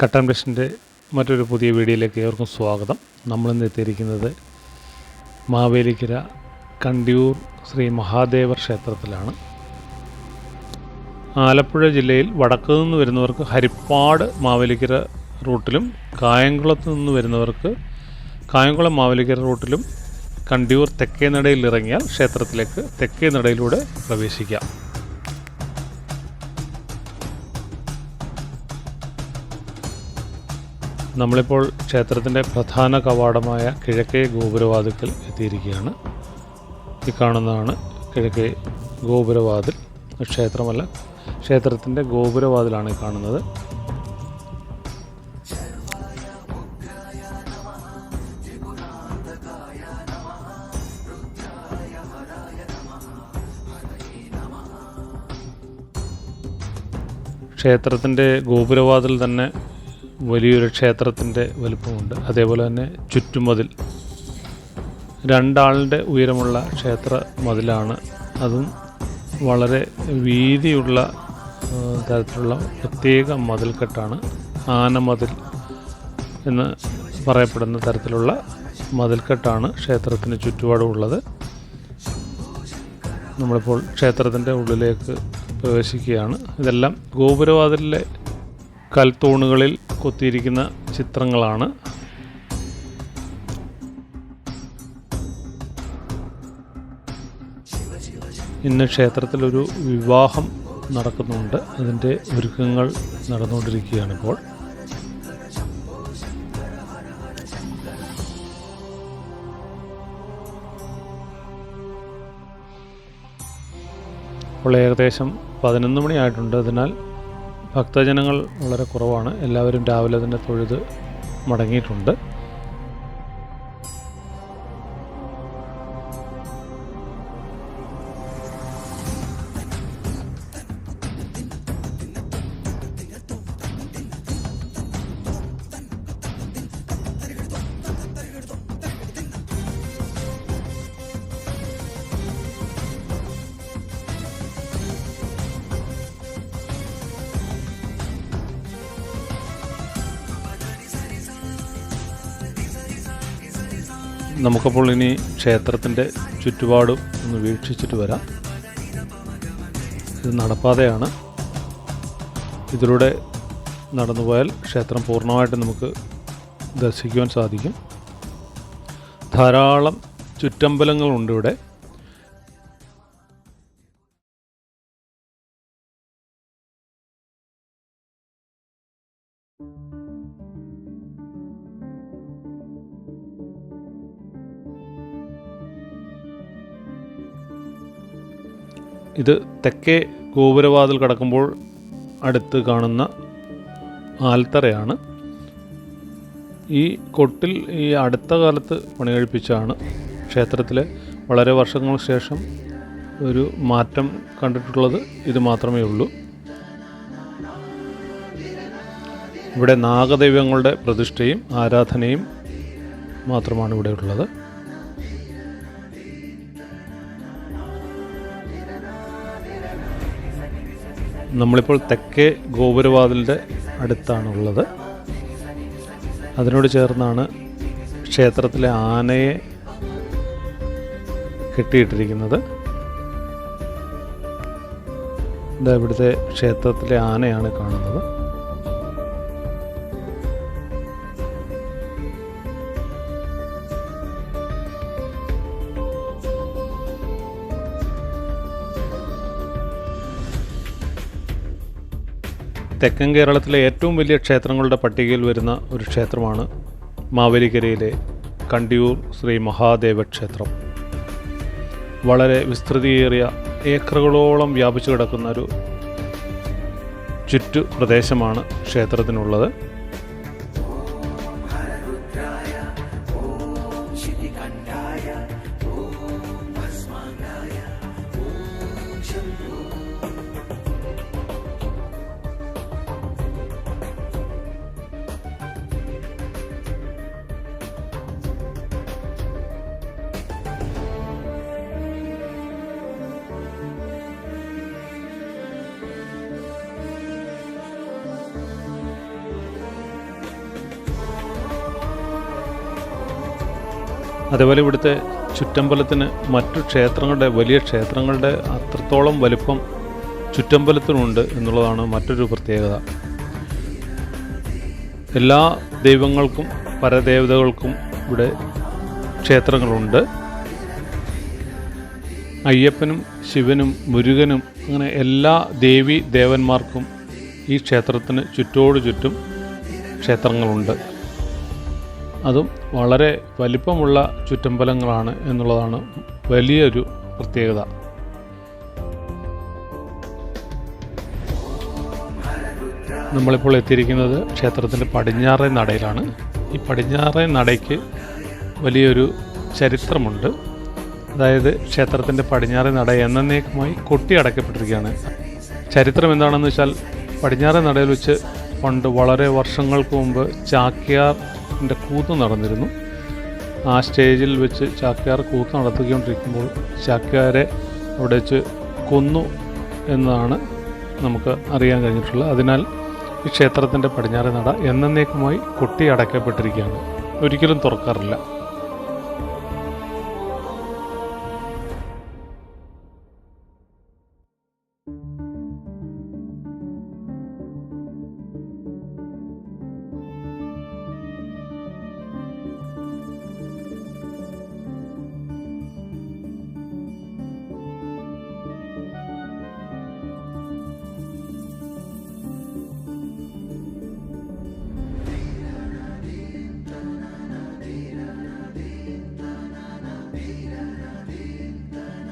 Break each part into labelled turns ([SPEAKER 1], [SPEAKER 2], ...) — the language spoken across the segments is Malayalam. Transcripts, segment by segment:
[SPEAKER 1] കട്ടൻ ബ്ലഷിന്റെ മറ്റൊരു പുതിയ വീഡിയോയിലേക്ക് ഏവർക്കും സ്വാഗതം. നമ്മളിന്ന് എത്തിയിരിക്കുന്നത് മാവേലിക്കര കണ്ടിയൂർ ശ്രീ മഹാദേവ ക്ഷേത്രത്തിലാണ്. ആലപ്പുഴ ജില്ലയിൽ വടക്കു നിന്ന് വരുന്നവർക്ക് ഹരിപ്പാട് മാവേലിക്കര റൂട്ടിലും കായംകുളത്ത് നിന്ന് വരുന്നവർക്ക് കായംകുളം മാവേലിക്കര റൂട്ടിലും കണ്ടിയൂർ തെക്കേ നടയിൽ ഇറങ്ങിയാൽ ക്ഷേത്രത്തിലേക്ക് തെക്കേ നടയിലൂടെ പ്രവേശിക്കാം. നമ്മളിപ്പോൾ ക്ഷേത്രത്തിന്റെ പ്രധാന കവാടമായ കിഴക്കേ ഗോപുരവാതിൽക്കൽ എത്തിയിരിക്കുകയാണ്. ഈ കാണുന്നതാണ് കിഴക്കേ ഗോപുരവാതിൽ. ക്ഷേത്രമല്ല ക്ഷേത്രത്തിന്റെ ഗോപുരവാതിലാണ് കാണുന്നത്. ക്ഷേത്രത്തിന്റെ ഗോപുരവാതിൽ തന്നെ വലിയൊരു ക്ഷേത്രത്തിന്റെ വലുപ്പമുണ്ട്. അതേപോലെ തന്നെ ചുറ്റുമതിൽ. രണ്ടാളിന്റെ ഉയരമുള്ള ക്ഷേത്ര മതിലാണ്. അതും വളരെ വീതിയുള്ള തരത്തിലുള്ള പ്രത്യേക മതിൽക്കെട്ടാണ്. ആനമതിൽ എന്ന് പറയപ്പെടുന്ന തരത്തിലുള്ള മതിൽക്കെട്ടാണ് ക്ഷേത്രത്തിന് ചുറ്റുപാടുമുള്ളത്. നമ്മളിപ്പോൾ ക്ഷേത്രത്തിന്റെ ഉള്ളിലേക്ക് പ്രവേശിക്കുകയാണ്. ഇതെല്ലാം ഗോപുരവാതിലിലെ കൽത്തൂണുകളിൽ കൊത്തിയിരിക്കുന്ന ചിത്രങ്ങളാണ്. ഇന്ന് ക്ഷേത്രത്തിലൊരു വിവാഹം നടക്കുന്നുണ്ട്. അതിന്റെ ഒരുക്കങ്ങൾ നടന്നുകൊണ്ടിരിക്കുകയാണ് ഇപ്പോൾ. ഇപ്പോൾ ഏകദേശം പതിനൊന്ന് മണിയായിട്ടുണ്ട്. അതിനാൽ ഭക്തജനങ്ങൾ വളരെ കുറവാണ്. എല്ലാവരും രാവിലെ തന്നെ തൊഴുത് മടങ്ങിയിട്ടുണ്ട്. നമുക്കപ്പോൾ ഇനി ക്ഷേത്രത്തിന്റെ ചുറ്റുപാടും ഒന്ന് വീക്ഷിച്ചിട്ട് വരാം. ഇത് നടപ്പാതയാണ്. ഇതിലൂടെ നടന്നു പോയാൽ ക്ഷേത്രം പൂർണമായിട്ട് നമുക്ക് ദർശിക്കുവാൻ സാധിക്കും. ധാരാളം ചുറ്റമ്പലങ്ങളുണ്ട് ഇവിടെ. ഇത് തെക്കേ ഗോപുരവാതിൽ കടക്കുമ്പോൾ അടുത്ത് കാണുന്ന ആൽത്തറയാണ്. ഈ കൊട്ടിൽ ഈ അടുത്ത കാലത്ത് പണികഴിപ്പിച്ചാണ് ക്ഷേത്രത്തിലെ വളരെ വർഷങ്ങൾക്ക് ശേഷം ഒരു മാറ്റം കണ്ടിട്ടുള്ളത് ഇത് മാത്രമേ ഉള്ളൂ. ഇവിടെ നാഗദൈവങ്ങളുടെ പ്രതിഷ്ഠയും ആരാധനയും മാത്രമാണ് ഇവിടെ ഉള്ളത്. നമ്മളിപ്പോൾ തെക്കേ ഗോപുരവാതിലിന്റെ അടുത്താണുള്ളത്. അതിനോട് ചേർന്നാണ് ക്ഷേത്രത്തിലെ ആനയെ കെട്ടിയിട്ടിരിക്കുന്നത്. ഇതാ ഇവിടുത്തെ ക്ഷേത്രത്തിലെ ആനയാണ് കാണുന്നത്. തെക്കൻ കേരളത്തിലെ ഏറ്റവും വലിയ ക്ഷേത്രങ്ങളുടെ പട്ടികയിൽ വരുന്ന ഒരു ക്ഷേത്രമാണ് മാവേലിക്കരയിലെ കണ്ടിയൂർ ശ്രീ മഹാദേവ ക്ഷേത്രം. വളരെ വിസ്തൃതിയേറിയ ഏക്കറുകളോളം വ്യാപിച്ചു കിടക്കുന്ന ഒരു ചുറ്റു പ്രദേശമാണ് ക്ഷേത്രത്തിനുള്ളത്. അതേപോലെ ഇവിടുത്തെ ചുറ്റമ്പലത്തിന് മറ്റു ക്ഷേത്രങ്ങളുടെ വലിയ ക്ഷേത്രങ്ങളുടെ അത്രത്തോളം വലുപ്പം ചുറ്റമ്പലത്തിനുണ്ട് എന്നുള്ളതാണ് മറ്റൊരു പ്രത്യേകത. എല്ലാ ദൈവങ്ങൾക്കും പരദേവതകൾക്കും ഇവിടെ ക്ഷേത്രങ്ങളുണ്ട്. അയ്യപ്പനും ശിവനും മുരുകനും അങ്ങനെ എല്ലാ ദേവി ദേവന്മാർക്കും ഈ ക്ഷേത്രത്തിന് ചുറ്റോടു ചുറ്റും ക്ഷേത്രങ്ങളുണ്ട്. അതും വളരെ വലിപ്പമുള്ള ചുറ്റമ്പലങ്ങളാണ് എന്നുള്ളതാണ് വലിയൊരു പ്രത്യേകത. നമ്മളിപ്പോൾ എത്തിയിരിക്കുന്നത് ക്ഷേത്രത്തിന്റെ പടിഞ്ഞാറേ നടയിലാണ്. ഈ പടിഞ്ഞാറേ നടയ്ക്ക് വലിയൊരു ചരിത്രമുണ്ട്. അതായത് ക്ഷേത്രത്തിന്റെ പടിഞ്ഞാറേ നട എന്നേക്കുമായി കൊട്ടി അടയ്ക്കപ്പെട്ടിരിക്കുകയാണ്. ചരിത്രം എന്താണെന്ന് വെച്ചാൽ പടിഞ്ഞാറേ നടയിൽ വെച്ച് പണ്ട് വളരെ വർഷങ്ങൾക്ക് മുമ്പ് ചാക്യാറിന്റെ കൂത്ത് നടന്നിരുന്നു. ആ സ്റ്റേജിൽ വെച്ച് ചാക്യാർ കൂത്ത് നടത്തിക്കൊണ്ടിരിക്കുമ്പോൾ ചാക്യാരെ അവിടെ വെച്ച് കൊന്നു എന്നാണ് നമുക്ക് അറിയാൻ കഴിഞ്ഞിട്ടുള്ളത്. അതിനാൽ ഈ ക്ഷേത്രത്തിന്റെ പടിഞ്ഞാറേ നട എന്നേക്കുമായി കൊട്ടി അടയ്ക്കപ്പെട്ടിരിക്കുകയാണ്. ഒരിക്കലും തുറക്കാറില്ല.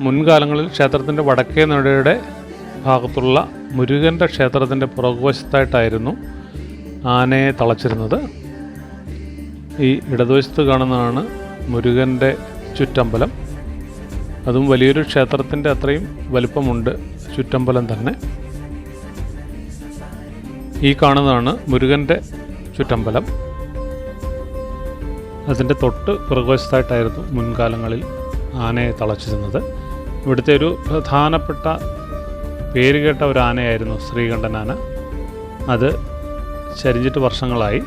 [SPEAKER 1] മുൻകാലങ്ങളിൽ ക്ഷേത്രത്തിന്റെ വടക്കേ നടയുടെ ഭാഗത്തുള്ള മുരുകന്റെ ക്ഷേത്രത്തിന്റെ പുറകുവശത്തായിട്ടായിരുന്നു ആനയെ തളച്ചിരുന്നത്. ഈ ഇടതുവശത്ത് കാണുന്നതാണ് മുരുകന്റെ ചുറ്റമ്പലം. അതും വലിയൊരു ക്ഷേത്രത്തിന്റെ അത്രയും വലിപ്പമുണ്ട് ചുറ്റമ്പലം തന്നെ. ഈ കാണുന്നതാണ് മുരുകന്റെ ചുറ്റമ്പലം. അതിന്റെ തൊട്ട് പുറകുവശത്തായിട്ടായിരുന്നു മുൻകാലങ്ങളിൽ ആനയെ തളച്ചിരുന്നത്. ഇവിടുത്തെ ഒരു പ്രധാനപ്പെട്ട പേരുകേട്ട ഒരു ആനയായിരുന്നു ശ്രീകണ്ഠൻ ആന അത് ചരിഞ്ഞിട്ട് വർഷങ്ങളായി.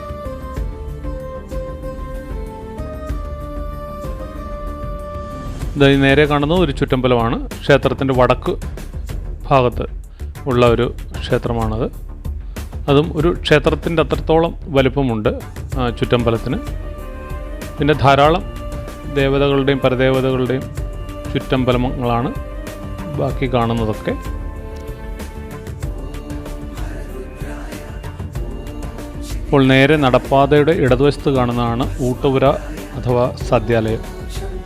[SPEAKER 1] നേരെ കാണുന്നത് ഒരു ചുറ്റമ്പലമാണ്. ക്ഷേത്രത്തിന്റെ വടക്ക് ഭാഗത്ത് ഉള്ള ഒരു ക്ഷേത്രമാണത്. അതും ഒരു ക്ഷേത്രത്തിന്റെ അത്രത്തോളം വലുപ്പമുണ്ട് ചുറ്റമ്പലത്തിന്. പിന്നെ ധാരാളം ദേവതകളുടെയും പരദേവതകളുടെയും ചുറ്റമ്പലങ്ങളാണ് ബാക്കി കാണുന്നതൊക്കെ. ഇപ്പോൾ നേരെ നടപ്പാതയുടെ ഇടതുവശത്ത് കാണുന്നതാണ് ഊട്ടുപുര അഥവാ സദ്യാലയം.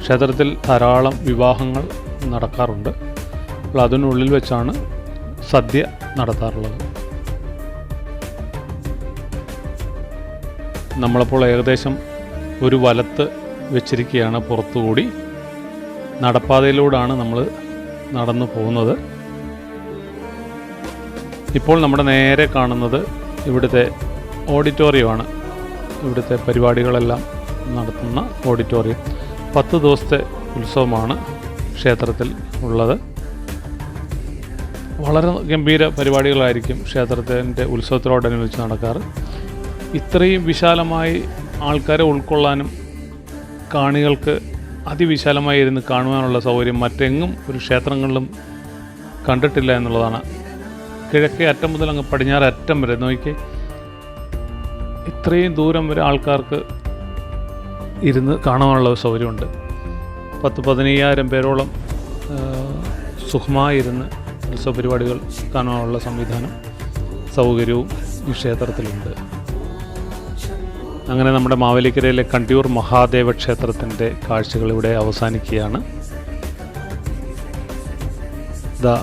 [SPEAKER 1] ക്ഷേത്രത്തിൽ ധാരാളം വിവാഹങ്ങൾ നടക്കാറുണ്ട്. അപ്പോൾ അതിനുള്ളിൽ വെച്ചാണ് സദ്യ നടത്താറുള്ളത്. നമ്മളപ്പോൾ ഏകദേശം ഒരു വലത്ത് വെച്ചിരിക്കുകയാണ് പുറത്തുകൂടി. നടപ്പാതയിലൂടെയാണ് നമ്മൾ നടന്നു പോകുന്നത്. ഇപ്പോൾ നമ്മുടെ നേരെ കാണുന്നത് ഇവിടുത്തെ ഓഡിറ്റോറിയമാണ്. ഇവിടുത്തെ പരിപാടികളെല്ലാം നടത്തുന്ന ഓഡിറ്റോറിയം. പത്ത് ദിവസത്തെ ഉത്സവമാണ് ക്ഷേത്രത്തിൽ ഉള്ളത്. വളരെ ഗംഭീര പരിപാടികളായിരിക്കും ക്ഷേത്രത്തിന്റെ ഉത്സവത്തോടനുബന്ധിച്ച് നടക്കാറ്. ഇത്രയും വിശാലമായി ആൾക്കാരെ ഉൾക്കൊള്ളാനും കാണികൾക്ക് അതിവിശാലമായി ഇരുന്ന് കാണുവാനുള്ള സൗകര്യം മറ്റെങ്ങും ഒരു ക്ഷേത്രങ്ങളിലും കണ്ടിട്ടില്ല എന്നുള്ളതാണ്. കിഴക്കേ അറ്റം മുതൽ അങ്ങ് പടിഞ്ഞാറ് അറ്റം വരെ. നോക്കി ഇത്രയും ദൂരം വരെ ആൾക്കാർക്ക് ഇരുന്ന് കാണാനുള്ള സൗകര്യമുണ്ട്. പത്ത് പതിനയ്യായിരം പേരോളം ആ, സുഖമായി ഇരുന്ന് ഉത്സവ പരിപാടികൾ കാണാനുള്ള സംവിധാനം സൗകര്യവും ഈ ക്ഷേത്രത്തിലുണ്ട്. അങ്ങനെ നമ്മുടെ മാവേലിക്കരയിലെ കണ്ടിയൂർ മഹാദേവ ക്ഷേത്രത്തിന്റെ കാഴ്ചകൾ ഇവിടെ അവസാനിക്കുകയാണ്. ഇതാ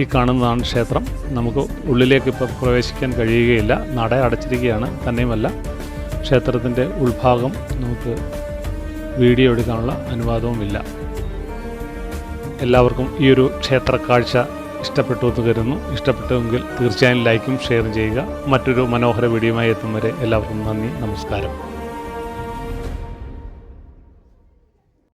[SPEAKER 1] ഈ കാണുന്നതാണ് ക്ഷേത്രം. നമുക്ക് ഉള്ളിലേക്ക് ഇപ്പോൾ പ്രവേശിക്കാൻ കഴിയുകയില്ല. നട അടച്ചിരിക്കുകയാണ്. തന്നെയുമല്ല ക്ഷേത്രത്തിന്റെ ഉൾഭാഗം നമുക്ക് വീഡിയോ എടുക്കാനുള്ള അനുവാദവുമില്ല. എല്ലാവർക്കും ഈ ഒരു ക്ഷേത്ര കാഴ്ച ഇഷ്ടപ്പെട്ടു എന്ന് കരുതുന്നു. ഇഷ്ടപ്പെട്ടുവെങ്കിൽ തീർച്ചയായും ലൈക്കും ഷെയറും ചെയ്യുക. മറ്റൊരു മനോഹര വീഡിയോയുമായി എത്തും വരെ എല്ലാവർക്കും നന്ദി നമസ്കാരം.